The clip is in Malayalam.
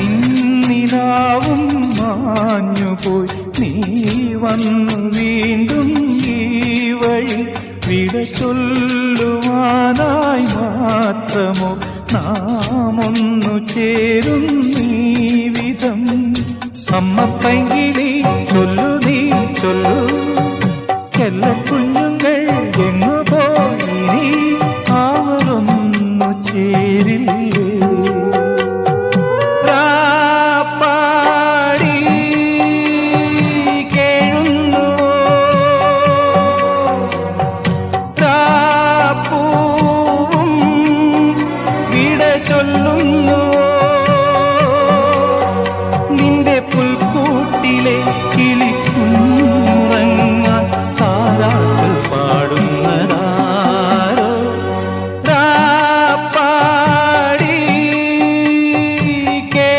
പിന്നിലാവും മാഞ്ഞുപോയി. നീ വന്നു വീണ്ടും ഈ വഴി വിട ചൊല്ലുവാനായി മാത്രമോ നാമൊന്നു ചേരും നീ വിധം. അമ്മ പൈകിളി ചൊല്ലു നീ ചൊല്ലു.